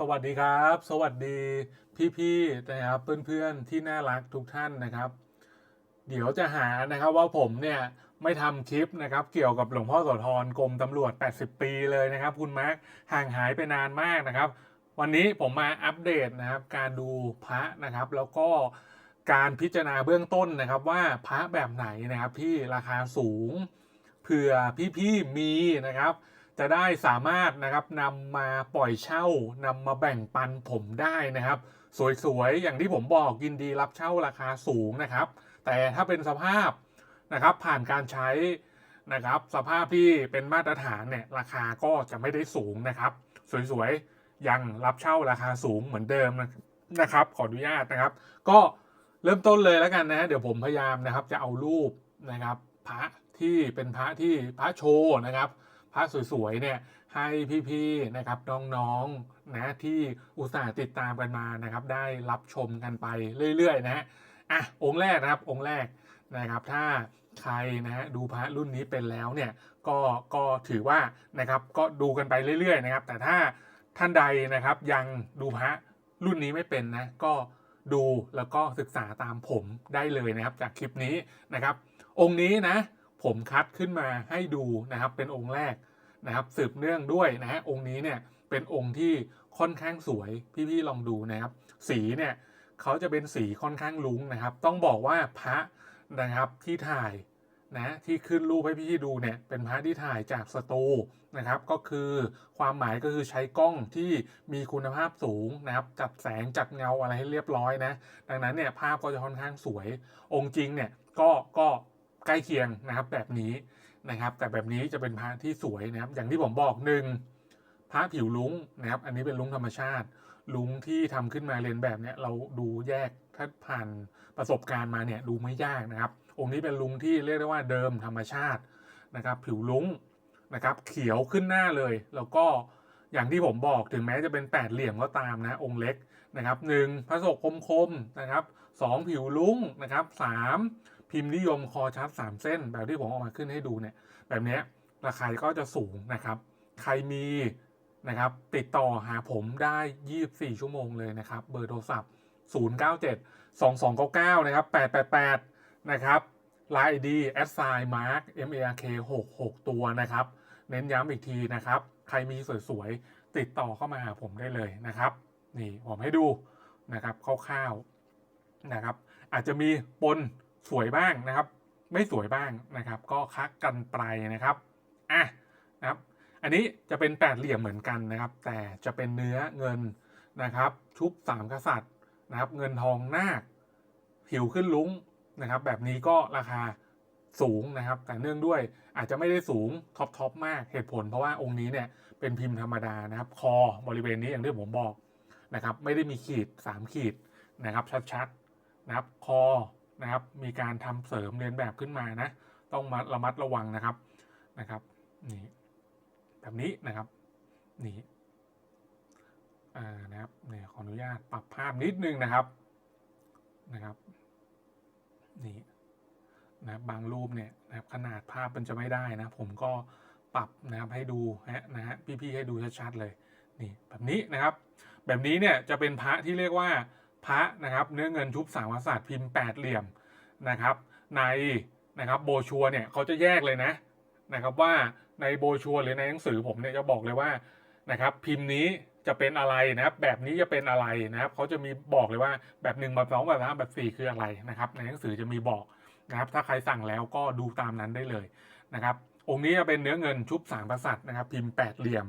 สวัสดีครับ สวัสดีพี่ๆนะครับเพื่อนๆที่น่ารักทุกท่านนะครับ เดี๋ยวจะหานะครับว่าผมเนี่ยไม่ทำคลิปนะครับ เกี่ยวกับหลวงพ่อโสธรกรมตำรวจ 80 ปีเลยนะครับ คุณมาร์คห่างหายไปนานมากนะครับ วันนี้ผมมาอัปเดตนะครับ การดูพระนะครับ แล้วก็การพิจารณาเบื้องต้นนะครับ ว่าพระแบบไหนนะครับที่ราคาสูงเผื่อพี่ๆมีนะครับ จะได้สามารถนะครับนำมาปล่อยเช่านำมาแบ่งปันผมได้นะครับ สวยๆ อย่างที่ผมบอกยินดีรับเช่าราคาสูงนะครับ แต่ถ้าเป็นสภาพนะครับผ่านการใช้นะครับสภาพที่เป็นมาตรฐานเนี่ยราคาก็จะไม่ได้สูงนะครับ สวยๆ ยังรับเช่าราคาสูงเหมือนเดิมนะครับ ขออนุญาตนะครับ ก็เริ่มต้นเลยแล้วกันนะ เดี๋ยวผมพยายามนะครับจะเอารูปนะครับพระที่เป็นพระที่พระโชว์นะครับ ระสวยๆเนี่ยให้พี่ๆนะครับน้องๆนะที่อุตส่าห์ติดตามกันมานะครับ ได้รับชมกันไปเรื่อยๆนะฮะอะองค์แรกนะครับองค์แรกนะครับ ถ้าใครนะฮะดูพระรุ่นนี้เป็นแล้วเนี่ยก็ก็ถือว่านะครับก็ดูกันไปเรื่อยๆนะครับ แต่ถ้าท่านใดนะครับยังดูพระรุ่นนี้ไม่เป็นนะก็ดูแล้วก็ศึกษาตามผมได้เลยนะครับ จากคลิปนี้นะครับ องค์นี้นะผมคัดขึ้นมาให้ดูนะครับเป็นองค์แรก นะครับสืบเนื่องด้วยนะฮะองค์นี้เนี่ยเป็นองค์ที่ค่อนข้างสวยพี่ๆลองดูนะครับ สีเนี่ยเขาจะเป็นสีค่อนข้างลุ้งนะครับ ต้องบอกว่าพระนะครับที่ถ่ายนะที่ขึ้นรูปให้พี่ๆดูเนี่ยเป็นพระที่ถ่ายจากสตูนะครับก็คือความหมายก็คือใช้กล้องที่มีคุณภาพสูงนะครับจัดแสงจัดเงาอะไรให้เรียบร้อยนะดังนั้นเนี่ยภาพก็จะค่อนข้างสวย องค์จริงเนี่ยก็ก็ใกล้เคียงนะครับแบบนี้ นะครับ แต่แบบนี้จะเป็นพระที่สวยนะครับ อย่างที่ผมบอกหนึ่งพระผิวลุ้งนะครับ อันนี้เป็นลุ้งธรรมชาติ ลุ้งที่ทำขึ้นมาเรียนแบบเนี่ยเราดูแยกถ้าผ่านประสบการณ์มาเนี่ยดูไม่ยากนะครับ องค์นี้เป็นลุงที่เรียกได้ว่าเดิมธรรมชาตินะครับ ผิวลุ้งนะครับ เขียวขึ้นหน้าเลย แล้วก็อย่างที่ผมบอกถึงแม้จะเป็นแปดเหลี่ยมก็ตามนะองค์เล็กนะครับหนึ่งพระศกคมๆนะครับสองผิวลุ้งนะครับสาม พิมพ์นิยมคอชัดสามเส้น แบบที่ผมเอามาขึ้นให้ดูเนี่ย แบบนี้ราคาก็จะสูงนะครับ ใครมีนะครับ ติดต่อหาผมได้ 24 ชั่วโมงเลยนะครับ เบอร์โทรศัพท์ 097 2299 นะครับ 888 นะครับไลน์ดีแอดไซน์มาร์ก M A R K 66 ตัวนะครับ เน้นย้ำอีกทีนะครับ ใครมีสวยๆ ติดต่อเข้ามาหาผมได้เลยนะครับ นี่ผมให้ดูนะครับคร่าวๆนะครับ อาจจะมีปน สวยบ้างนะครับ ไม่สวยบ้างนะครับ ก็คักกันไปนะครับอะนะครับอันนี้จะเป็นแปดเหลี่ยมเหมือนกันนะครับ แต่จะเป็นเนื้อเงินนะครับ ชุบสามกษัตริย์นะครับ เงินทองนาคผิวขึ้นลุ้งนะครับ แบบนี้ก็ราคาสูงนะครับ แต่เนื่องด้วยอาจจะไม่ได้สูงท็อปทอปมากเหตุผล เพราะว่าองค์นี้เนี่ยเป็นพิมพ์ธรรมดานะครับ คอบริเวณนี้อย่างที่ผมบอกนะครับ ไม่ได้มีขีด 3 ขีดนะครับชัดๆนะครับ คอ นะครับ มีการทำเสริมเรียนแบบขึ้นมานะ ต้องมาระมัดระวังนะครับนะครับนี่แบบนี้นะครับนี่อ่านะครับเนี่ยขออนุญาตปรับภาพนิดนึงนะครับนะครับนี่นะครับบางรูปเนี่ยนะครับขนาดภาพมันจะไม่ได้นะ ผมก็ปรับนะครับให้ดูนะฮะพี่ๆให้ดูชัดๆเลยนี่แบบนี้นะครับ แบบนี้เนี่ยจะเป็นพระที่เรียกว่า พระนะครับเนื้อเงินชุบสามกษัตร์พิมพ์แปดเหลี่ยมนะครับ ในนะครับโบชัวเนี่ยเขาจะแยกเลยนะนะครับว่าในโบชัวหรือในหนังสือผมเนี่ยจะบอกเลยว่านะครับพิมพ์นี้จะเป็นอะไรนะครับแบบนี้จะเป็นอะไรนะครับเขาจะมีบอกเลยว่าแบบหนึ่งแบบสองแบบสามแบบสี่คืออะไรนะครับในหนังสือจะมีบอกนะครับถ้าใครสั่งแล้วก็ดูตามนั้นได้เลยนะครับองค์นี้จะเป็นเนื้อเงินชุบสามกษัตริย์นะครับพิมพ์แปดเหลี่ยม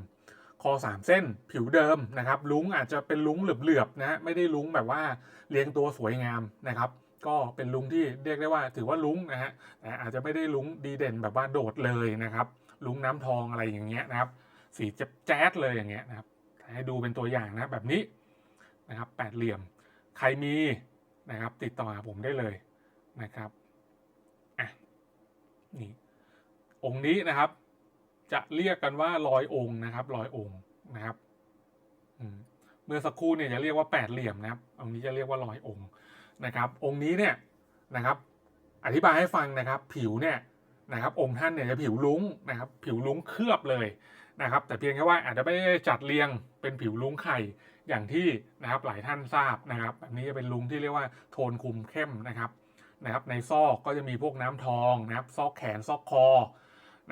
คอสามเส้นผิวเดิมนะครับลุงอาจจะเป็นลุงเหลือบๆนะไม่ได้ลุงแบบว่าเรียงตัวสวยงามนะครับก็เป็นลุงที่เรียกได้ว่าถือว่าลุงนะฮะแต่อาจจะไม่ได้ลุงดีเด่นแบบว่าโดดเลยนะครับลุงน้ำทองอะไรอย่างเงี้ยนะครับสีจะแจ๊ดเลยอย่างเงี้ยนะครับให้ดูเป็นตัวอย่างนะแบบนี้นะครับแปดเหลี่ยมใครมีนะครับติดต่อผมได้เลยนะครับอะนี่องค์นี้นะครับ จะเรียกกันว่าลอยองค์นะครับลอยองค์นะครับเมื่อสักครู่เนี่ยจะเรียกว่าแปดเหลี่ยมนะครับองค์นี้จะเรียกว่าลอยองค์นะครับ องค์นี้เนี่ยนะครับ อธิบายให้ฟังนะครับ ผิวเนี่ยนะครับ องค์ท่านเนี่ยจะผิวลุ้งนะครับ ผิวลุ้งเคลือบเลยนะครับ แต่เพียงแค่ว่าอาจจะไม่ได้จัดเรียงเป็นผิวลุ้งไข่อย่างที่นะครับหลายท่านทราบนะครับแบบนี้จะเป็นลุงที่เรียกว่าโทนคุมเข้มนะครับนะครับ ในซอกก็จะมีพวกน้ำทองนะครับ ซอกแขนซอกคอ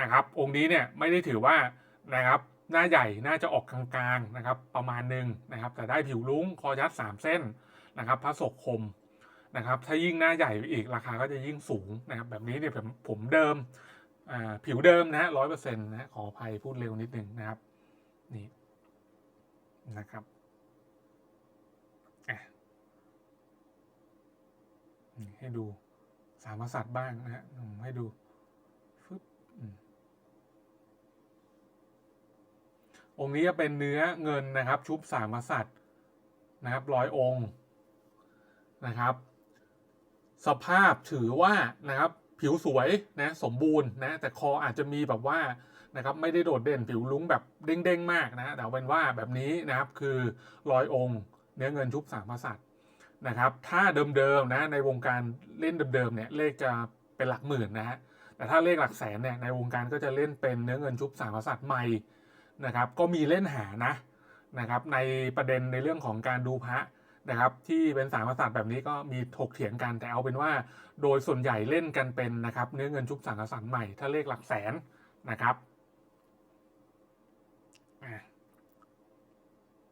นะครับ องค์นี้เนี่ยไม่ได้ถือว่านะครับหน้าใหญ่น่าจะออกกลางๆนะครับ ประมาณหนึ่งนะครับ แต่ได้ผิวลุ้งคอยัดสามเส้นนะครับพระศกคมนะครับ ถ้ายิ่งหน้าใหญ่ไปอีกราคาก็จะยิ่งสูงนะครับ แบบนี้เนี่ยผมผมเดิมผิวเดิมนะร้อยเปอร์เซ็นต์นะขออภัยพูดเร็วนิดนึงนะครับนี่นะครับให้ดูสามกษัตริย์บ้างนะฮะผมให้ดูฟึบอืม องค์นี้จะเป็นเนื้อเงินนะครับ ชุบสามกษัตริย์นะครับร้อยองค์นะครับ สภาพถือว่านะครับผิวสวยนะสมบูรณ์นะแต่คออาจจะมีแบบว่านะครับไม่ได้โดดเด่นผิวลุ้งแบบเด้งๆมากนะแต่เป็นว่าแบบนี้นะครับคือร้อยองค์เนื้อเงินชุบสามกษัตริย์นะครับ ถ้าเดิมๆนะในวงการเล่นเดิมๆเนี่ยเลขจะเป็นหลักหมื่นนะฮะแต่ถ้าเลขหลักแสนเนี่ยในวงการก็จะเล่นเป็นเนื้อเงินชุบสามกษัตริย์ใหม่ นะครับก็มีเล่นหานะนะครับในประเด็นในเรื่องของการดูพระนะครับที่เป็นสามกษัตร์แบบนี้ก็มีถกเถียงกันแต่เอาเป็นว่า โดยส่วนใหญ่เล่นกันเป็นนะครับเนื้อเงินชุบสังกษัตร์ใหม่ถ้าเลขหลักแสนนะครับอะ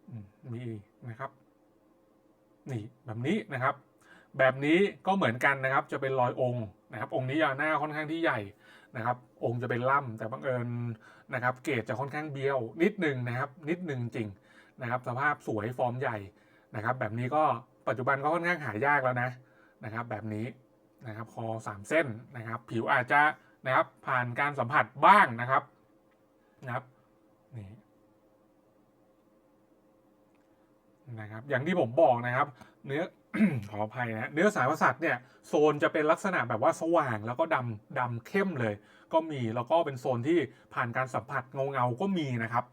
อืมมีอีกนะครับนี่แบบนี้นะครับ แบบนี้ก็เหมือนกันนะครับจะเป็นรอยองค์นะครับองค์นี้ยาหน้าค่อนข้างที่ใหญ่ นะครับ องค์จะเป็นล่ำแต่บังเอิญนะครับ เกรดจะค่อนข้างเบี้ยวนิดหนึ่งนะครับ นิดหนึ่งจริงนะครับ สภาพสวยฟอร์มใหญ่นะครับ แบบนี้ก็ปัจจุบันก็ค่อนข้างหายากแล้วนะนะครับ แบบนี้นะครับคอสามเส้นนะครับ ผิวอาจจะนะครับผ่านการสัมผัสบ้างนะครับนะครับนี่นะครับ อย่างที่ผมบอกนะครับ เนื้อ ขออภัยนะเนื้อสายประสาทเนี่ยโซนจะเป็นลักษณะแบบว่าสว่างแล้วก็ดำดำเข้มเลย ก็มีแล้วก็เป็นโซนที่ผ่านการสัมผัสเงาเงาๆก็มีนะครับ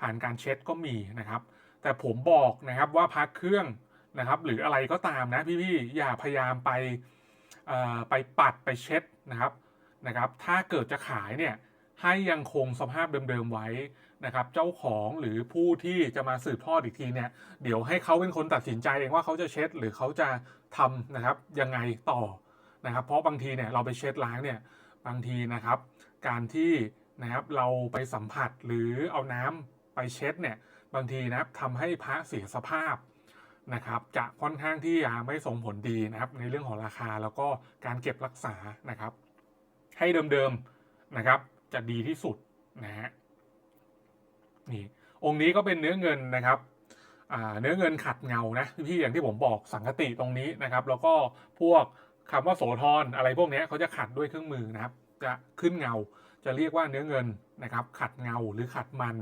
ผ่านการเช็ดก็มีนะครับ แต่ผมบอกนะครับว่าพักเครื่องนะครับ หรืออะไรก็ตามนะพี่ๆอย่าพยายามไปไปปัดไปเช็ดนะครับนะครับ ถ้าเกิดจะขายเนี่ยให้ยังคงสภาพเดิมๆไว้ นะครับเจ้าของหรือผู้ที่จะมาสืบทอดอีกทีเนี่ยเดี๋ยวให้เขาเป็นคนตัดสินใจเองว่าเขาจะเช็ดหรือเขาจะทำนะครับยังไงต่อนะครับเพราะบางทีเนี่ยเราไปเช็ดล้างเนี่ยบางทีนะครับ การที่นะครับเราไปสัมผัสหรือเอาน้ำไปเช็ดเนี่ยบางทีนะครับทำให้พระเสียสภาพนะครับจะค่อนข้างที่จะไม่ส่งผลดีนะครับในเรื่องของราคาแล้วก็การเก็บรักษานะครับ ให้เดิมๆนะครับจะดีที่สุดนะฮะ นี่องค์นี้ก็เป็นเนื้อเงินนะครับเนื้อเงินขัดเงานะพี่ๆอย่างที่ผมบอกสังคติตรงนี้นะครับ แล้วก็พวกคำว่าโสธรอะไรพวกนี้เขาจะขัดด้วยเครื่องมือนะครับ จะขึ้นเงาจะเรียกว่าเนื้อเงินนะครับ ขัดเงาหรือขัดมัน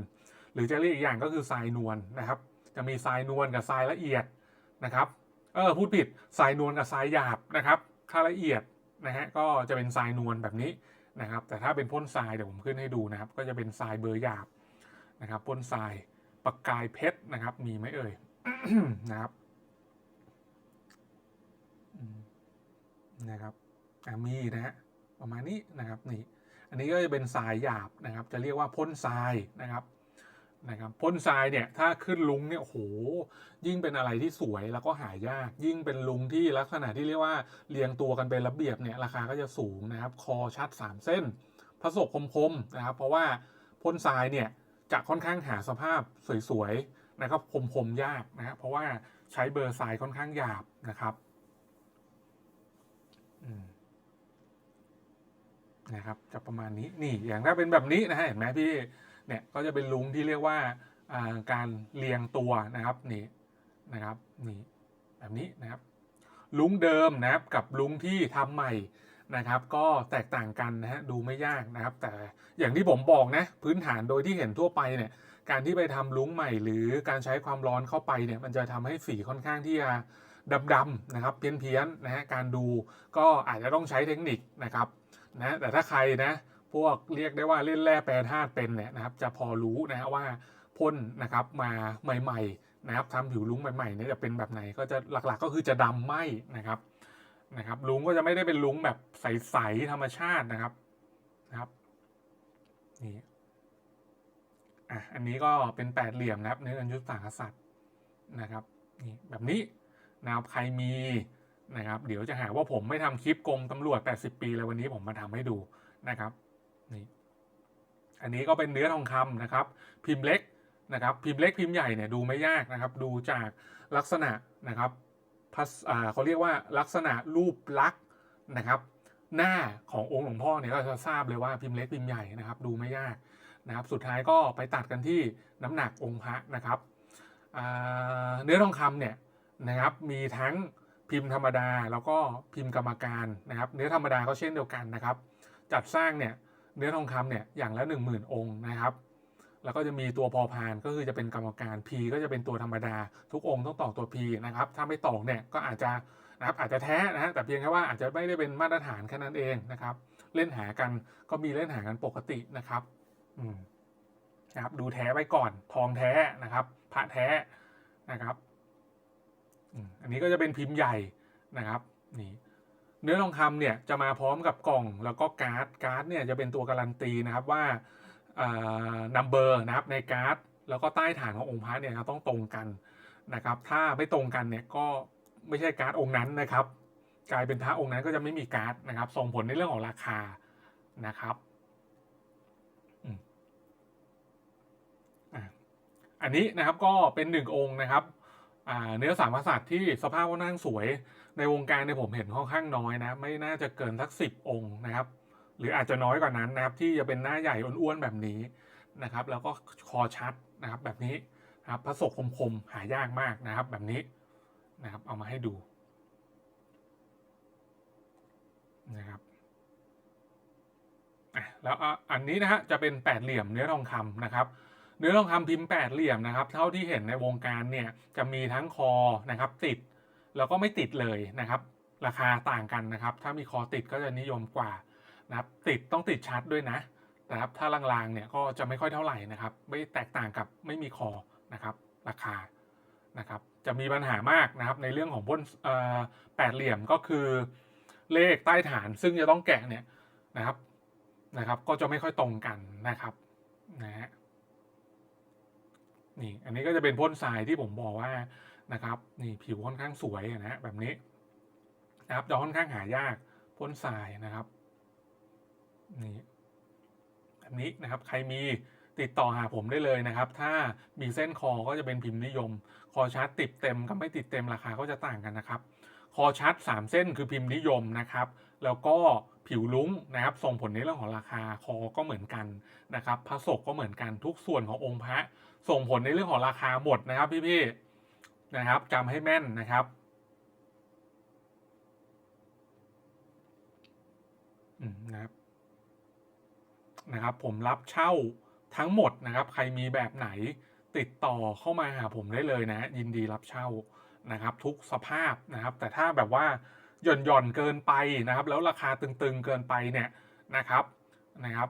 หรือจะเรียกอีกอย่างก็คือทรายนวลนะครับ จะมีทรายนวลกับทรายละเอียดนะครับเออพูดผิดทรายนวลกับทรายหยาบนะครับค่าละเอียดนะฮะก็จะเป็นทรายนวลแบบนี้นะครับ แต่ถ้าเป็นพ่นทรายเดี๋ยวผมขึ้นให้ดูนะครับ ก็จะเป็นทรายเบอร์หยาบ นะครับพ่นทรายปากกายเพชรนะครับ มีไหมเอ่ยนะครับนะครับมีนะฮะประมาณนี้นะครับนี่อันนี้ก็จะเป็นทรายหยาบนะครับ จะเรียกว่าพ่นทรายนะครับนะครับพ่นทรายเนี่ยถ้าขึ้นลุงเนี่ยโอ้โหยิ่งเป็นอะไรที่สวยแล้วก็หายาก ยิ่งเป็นลุงที่ลักษณะที่เรียกว่าเรียงตัวกันเป็นระเบียบเนี่ยราคาก็จะสูงนะครับ คอชัด 3 เส้น ผสมคมๆนะครับ เพราะว่าพ่นทรายเนี่ย จะค่อนข้างหาสภาพสวยๆนะครับคมๆยากนะครับเพราะว่าใช้เบอร์ทรายค่อนข้างหยาบนะครับนะครับจะประมาณนี้นี่อย่างถ้าเป็นแบบนี้นะฮะเห็นไหมพี่เนี่ยก็จะเป็นลุงที่เรียกว่าอ่าการเรียงตัวนะครับนี่นะครับนี่แบบนี้นะครับลุงเดิมนะครับกับลุงที่ทำใหม่ นะครับ ก็แตกต่างกันนะฮะดูไม่ยากนะครับ แต่อย่างที่ผมบอกนะพื้นฐานโดยที่เห็นทั่วไปเนี่ยการที่ไปทำลุ้งใหม่ หรือการใช้ความร้อนเข้าไปเนี่ยมันจะทำให้สีค่อนข้างที่จะดำๆนะครับเพี้ยนๆนะฮะการดูก็อาจจะต้องใช้เทคนิคนะครับนะแต่ถ้าใครนะพวกเรียกได้ว่าเล่นแร่แปรธาตุเป็นเนี่ยนะครับ จะพอรู้นะฮะว่าพ่นนะครับมาใหม่ๆนะครับทำผิวลุ้งใหม่ๆเนี่ยจะเป็นแบบไหนก็จะหลักๆ ก็คือจะดำไหมนะครับ นะครับลุงก็จะไม่ได้เป็นลุงแบบใสๆธรรมชาตินะครับนะครับนี่อะอันนี้ก็เป็นแปดเหลี่ยมนะครับเนื้อเงินยุทธสากษัตริย์นะครับนี่แบบนี้นะครับใครมีนะครับ เดี๋ยวจะหาว่าผมไม่ทำคลิปกรมตำรวจ 80 ปีเลยวันนี้ผมมาทำให้ดูนะครับนี่อันนี้ก็เป็นเนื้อทองคำนะครับ พิมพ์เล็กนะครับ พิมพ์เล็กพิมพ์ใหญ่เนี่ยดูไม่ยากนะครับ ดูจากลักษณะนะครับ เขาเรียกว่าลักษณะรูปลักษณ์นะครับ หน้าขององค์หลวงพ่อเนี่ยก็จะทราบเลยว่าพิมพ์เล็กพิมพ์ใหญ่นะครับ ดูไม่ยากนะครับ สุดท้ายก็ไปตัดกันที่น้ำหนักองค์พระนะครับเนื้อทองคำเนี่ยนะครับมีทั้งพิมพ์ธรรมดาแล้วก็พิมพ์กรรมการนะครับ เนื้อธรรมดาก็เช่นเดียวกันนะครับ จัดสร้างเนี่ยเนื้อทองคำเนี่ยอย่างละ 1 0,000 องค์นะครับ แล้วก็จะมีตัวพอพานก็คือจะเป็นกรรมการ P ก็จะเป็นตัวธรรมดา ทุกองค์ต้องตอกตัว P นะครับ ถ้าไม่ตอกเนี่ยก็อาจจะนะครับอาจจะแท้นะฮะแต่เพียงแค่ว่าอาจจะไม่ได้เป็นมาตรฐานแค่นั้นเองนะครับ เล่นหากันก็มีเล่นหากันปกตินะครับอืมนะครับดูแท้ไว้ก่อนทองแท้นะครับพระแท้นะครับอันนี้ก็จะเป็นพิมพ์ใหญ่นะครับนี่เนื้อทองคำเนี่ยจะมาพร้อมกับกล่องแล้วก็การ์ดการ์ดเนี่ยจะเป็นตัวการันตีนะครับว่า นัมเบอร์นะครับในการ์ดแล้วก็ใต้ฐานขององค์พระเนี่ยครับต้องตรงกันนะครับ ถ้าไม่ตรงกันเนี่ยก็ไม่ใช่การ์ดองค์นั้นนะครับ กลายเป็นพระองค์นั้นก็จะไม่มีการ์ดนะครับ ส่งผลในเรื่องของราคานะครับอันนี้นะครับก็เป็นหนึ่งองค์นะครับเนื้อสามกษัตริย์ที่สภาพค่อนข้างสวยในวงการเนี่ยผมเห็นค่อนข้างน้อยนะ ไม่น่าจะเกินสักสิบองค์นะครับ หรืออาจจะน้อยกว่านั้นนะครับที่จะเป็นหน้าใหญ่อ้วนๆแบบนี้นะครับแล้วก็คอชัดนะครับแบบนี้นะครับพระศกคมๆหายากมากนะครับแบบนี้นะครับเอามาให้ดูนะครับแล้วอันนี้นะฮะจะเป็นแปดเหลี่ยมเนื้อทองคำนะครับ เนื้อทองคำพิมพ์แปดเหลี่ยมนะครับ เท่าที่เห็นในวงการเนี่ยจะมีทั้งคอนะครับติดแล้วก็ไม่ติดเลยนะครับ ราคาต่างกันนะครับ ถ้ามีคอติดก็จะนิยมกว่า นะครับติดต้องติดชัดด้วยนะนะครับถ้าลางๆเนี่ยก็จะไม่ค่อยเท่าไหร่นะครับไม่แตกต่างกับไม่มีคอนะครับราคานะครับจะมีปัญหามากนะครับในเรื่องของพ้นแปดเหลี่ยมก็คือเลขใต้ฐานซึ่งจะต้องแกะเนี่ยนะครับนะครับก็จะไม่ค่อยตรงกันนะครับนะฮะนี่อันนี้ก็จะเป็นพ่นทรายที่ผมบอกว่านะครับนี่ผิวค่อนข้างสวยนะฮะแบบนี้นะครับจะค่อนข้างหายากพ่นทรายนะครับ นี่แบบนี้นะครับ ใครมีติดต่อหาผมได้เลยนะครับ ถ้ามีเส้นคอก็จะเป็นพิมพ์นิยม คอชาร์จติดเต็มกับไม่ติดเต็มราคาก็จะต่างกันนะครับ คอชาร์จสามเส้นคือพิมพ์นิยมนะครับ แล้วก็ผิวลุ้งนะครับ ส่งผลในเรื่องของราคาคอก็เหมือนกันนะครับพระศกก็เหมือนกันทุกส่วนขององค์พระ ส่งผลในเรื่องของราคาหมดนะครับพี่ๆนะครับจำให้แม่นนะครับอืมนะครับ นะครับผมรับเช่าทั้งหมดนะครับ ใครมีแบบไหนติดต่อเข้ามาหาผมได้เลยนะ ยินดีรับเช่านะครับ ทุกสภาพนะครับ แต่ถ้าแบบว่าหย่อนหย่อนเกินไปนะครับ แล้วราคาตึงๆเกินไปเนี่ยนะครับนะครับ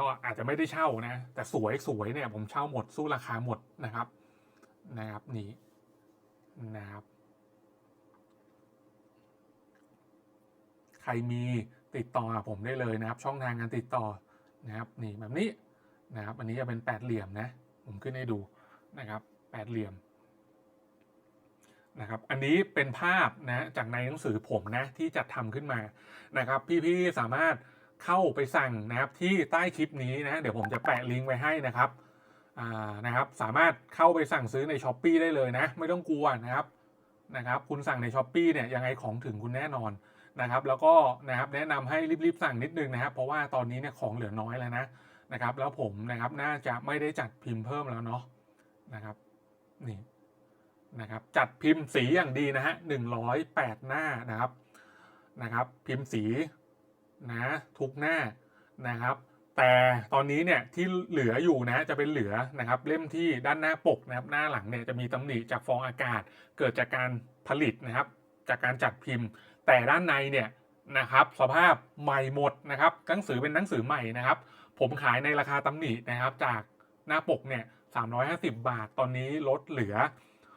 ก็อาจจะไม่ได้เช่านะ แต่สวยสวยเนี่ยผมเช่าหมดสู้ราคาหมดนะครับนะครับนี่นะครับ ใครมีติดต่อผมได้เลยนะครับ ช่องทางการติดต่อ นะครับนี่แบบนี้นะครับอันนี้จะเป็นแปดเหลี่ยมนะผมขึ้นให้ดูนะครับแปดเหลี่ยมนะครับอันนี้เป็นภาพนะจากในหนังสือผมนะที่จัดทำขึ้นมานะครับ พี่ๆสามารถเข้าไปสั่งนะครับที่ใต้คลิปนี้นะเดี๋ยวผมจะแปะลิงก์ไว้ให้นะครับอ่านะครับสามารถเข้าไปสั่งซื้อในช้อปปีได้เลยนะ ไม่ต้องกลัวนะครับนะครับคุณสั่งในช้อปปีเนี่ยยังไงของถึงคุณแน่นอน นะครับแล้วก็นะครับแนะนำให้รีบๆสั่งนิดนึงนะครับ เพราะว่าตอนนี้เนี่ยของเหลือน้อยแล้วนะนะครับ แล้วผมนะครับน่าจะไม่ได้จัดพิมพ์เพิ่มแล้วเนาะนะครับนี่นะครับจัดพิมพ์สีอย่างดีนะฮะหนึ่งร้อยแปดหน้านะครับนะครับพิมพ์สีนะทุกหน้านะครับ แต่ตอนนี้เนี่ยที่เหลืออยู่นะจะเป็นเหลือนะครับ เล่มที่ด้านหน้าปกนะครับหน้าหลังเนี่ยจะมีตำหนิจากฟองอากาศ เกิดจากการผลิตนะครับ จากการจัดพิมพ์ แต่ด้านในเนี่ยนะครับสภาพใหม่หมดนะครับหนังสือเป็นหนังสือใหม่นะครับ ผมขายในราคาตำหนินะครับ จากหน้าปกเนี่ย350 บาท ตอนนี้ลดเหลือ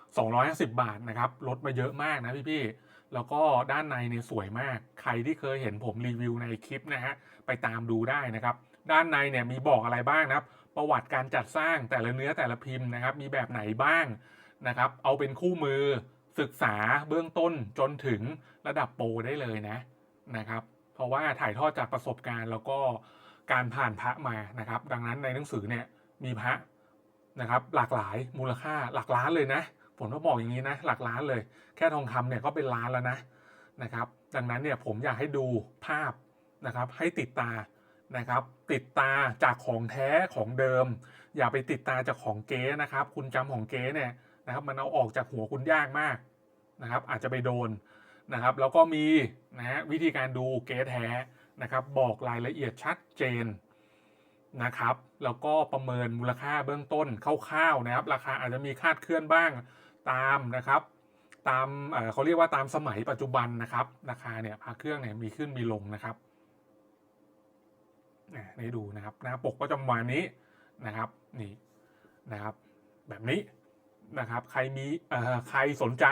250 บาทนะครับลดมาเยอะมากนะพี่ๆแล้วก็ด้านในเนี่ยสวยมาก ใครที่เคยเห็นผมรีวิวในคลิปนะฮะไปตามดูได้นะครับ ด้านในเนี่ยมีบอกอะไรบ้างนะครับ ประวัติการจัดสร้างแต่ละเนื้อแต่ละพิมพ์นะครับ มีแบบไหนบ้างนะครับ เอาเป็นคู่มือ ศึกษาเบื้องต้นจนถึงระดับโปรได้เลยนะนะครับ เพราะว่าถ่ายทอดจากประสบการณ์แล้วก็การผ่านพระมานะครับ ดังนั้นในหนังสือเนี่ยมีพระนะครับ หลากหลายมูลค่าหลักล้านเลยนะผมต้องบอกอย่างนี้นะ หลักล้านเลย แค่ทองคำเนี่ยก็เป็นล้านแล้วนะนะครับ ดังนั้นเนี่ยผมอยากให้ดูภาพนะครับ ให้ติดตานะครับ ติดตาจากของแท้ของเดิม อย่าไปติดตาจากของเก๊นะครับ คุณจำของเก๊เนี่ยนะครับมันเอาออกจากหัวคุณยากมาก นะครับอาจจะไปโดนนะครับแล้วก็มีนะฮะวิธีการดูเก๊แท้นะครับบอกรายละเอียดชัดเจนนะครับแล้วก็ประเมินมูลค่าเบื้องต้นคร่าวๆนะครับ ราคาอาจจะมีคาดเคลื่อนบ้างตามนะครับตามเอ่อเขาเรียกว่าตามสมัยปัจจุบันนะครับ ราคาเนี่ยพาเครื่องเนี่ยมีขึ้นมีลงนะครับอะให้ดูนะครับหน้าปกก็จะประมาณนี้นะครับนี่นะครับแบบนี้นะครับใครมีใครสนใจ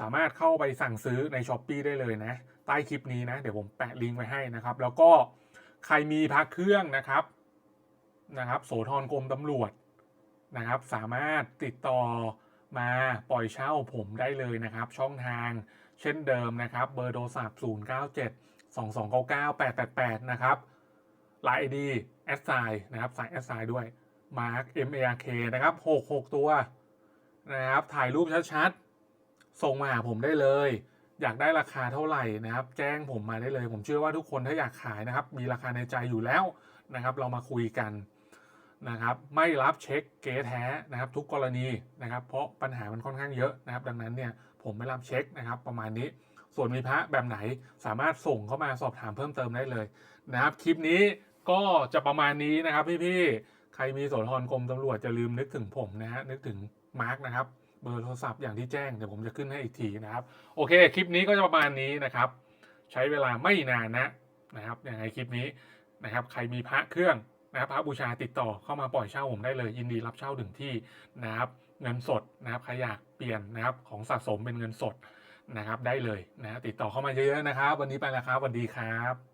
สามารถเข้าไปสั่งซื้อในช้อปปีได้เลยนะ ใต้คลิปนี้นะ เดี๋ยวผมแปะลิงก์ไว้ให้นะครับ แล้วก็ใครมีพักเครื่องนะครับนะครับ โสธรกรมตำรวจนะครับ สามารถติดต่อมาปล่อยเช่าผมได้เลยนะครับ ช่องทางเช่นเดิมนะครับ เบอร์โทรศัพท์ 0 9 7 2 2 9 9 8 8 8 นะครับไลน์ดีแอดไซนะครับสายแอดไซด้วย Mark M A R K นะครับ 66 ตัวนะครับ ถ่ายรูปชัดๆ ส่งมาหาผมได้เลย อยากได้ราคาเท่าไหร่นะครับ แจ้งผมมาได้เลย ผมเชื่อว่าทุกคนถ้าอยากขายนะครับ มีราคาในใจอยู่แล้วนะครับ เรามาคุยกันนะครับ ไม่รับเช็คเก๊แท้นะครับ ทุกกรณีนะครับ เพราะปัญหามันค่อนข้างเยอะนะครับ ดังนั้นเนี่ยผมไม่รับเช็คนะครับ ประมาณนี้ ส่วนมีพระแบบไหนสามารถส่งเข้ามาสอบถามเพิ่มเติมได้เลยนะครับ คลิปนี้ก็จะประมาณนี้นะครับพี่ๆใครมีโสธรกรมตำรวจจะลืมนึกถึงผมนะฮะนึกถึงมาร์กนะครับ เบอร์โทรศัพท์อย่างที่แจ้งเดี๋ยวผมจะขึ้นให้อีกทีนะครับ โอเค คลิปนี้ก็จะประมาณนี้นะครับ ใช้เวลาไม่นานนะนะครับยังไงคลิปนี้นะครับ ใครมีพระเครื่องนะครับพระบูชาติดต่อเข้ามาปล่อยเช่าผมได้เลย ยินดีรับเช่าถึงที่นะครับ เงินสดนะครับใครอยากเปลี่ยนนะครับของสะสมเป็นเงินสดนะครับ ได้เลยนะติดต่อเข้ามาเยอะๆนะครับ วันนี้ไปแล้วครับสวัสดีครับ